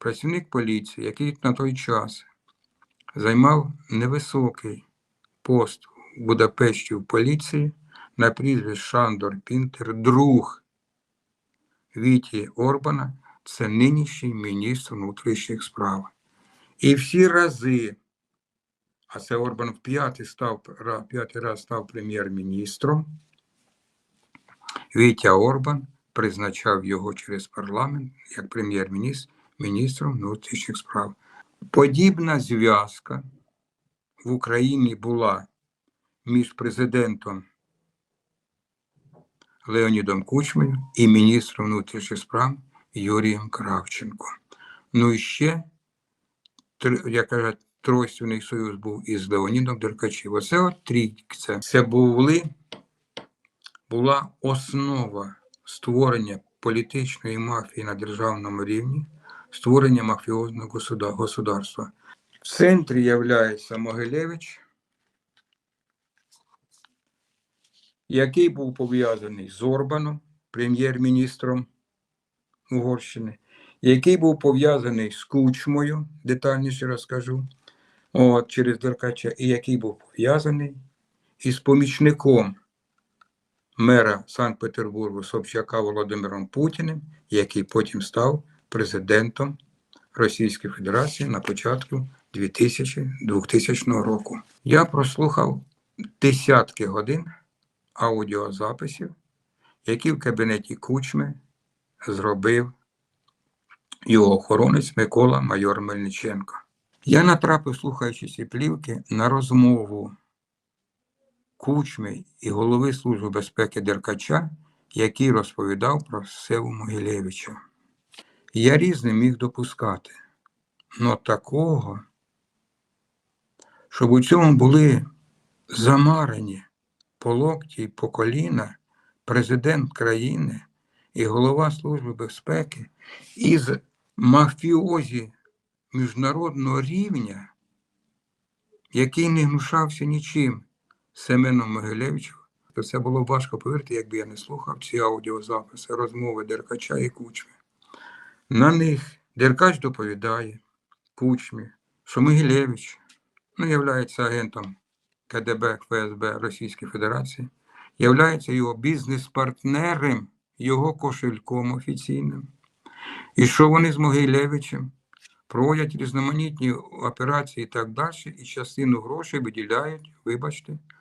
працівник поліції, який на той час займав невисокий пост в Будапешті в поліції на прізвище Шандор Пінтер, друг Віті Орбана, це нинішній міністр внутрішніх справ. І всі рази, а це Орбан в п'ятий став п'ятий раз став прем'єр-міністром. Вітя Орбан призначав його через парламент як прем'єр-міністр міністром внутрішніх справ. Подібна зв'язка в Україні була між президентом Леонідом Кучмою і міністром внутрішніх справ Юрієм Кравченко. Ну і ще, як кажуть, тройственний союз був із Леонідом Деркачем. Оце от трійця. Це були, була основа створення політичної мафії на державному рівні, створення мафіозного государства. В центрі являється Могилевич, який був пов'язаний з Орбаном, прем'єр-міністром Угорщини, який був пов'язаний з Кучмою, детальніше розкажу, от, через Деркача, і який був пов'язаний із помічником мера Санкт-Петербургу Собчака Володимиром Путіним, який потім став президентом Російської Федерації на початку 2000, 2000 року. Я прослухав десятки годин аудіозаписів, які в кабінеті Кучми зробив його охоронець Микола Майор Мельниченко. Я натрапив, слухаючи ці плівки, на розмову Кучми і голови Служби безпеки Деркача, який розповідав про Севу Могилевича. Я різне міг допускати, но такого, щоб у цьому були замарені по локті й по коліна президент країни і голова Служби безпеки із мафіозі міжнародного рівня, який не гнушався нічим Семеном Могилевичем, то це було важко повірити, якби я не слухав ці аудіозаписи, розмови Деркача і Кучми. На них Деркач доповідає Кучмі, що Могилевич ну, являється агентом КДБ ФСБ Російської Федерації, являється його бізнес-партнером, його кошельком офіційним. І що вони з Могилевичем проводять різноманітні операції і так далі, і частину грошей виділяють, вибачте,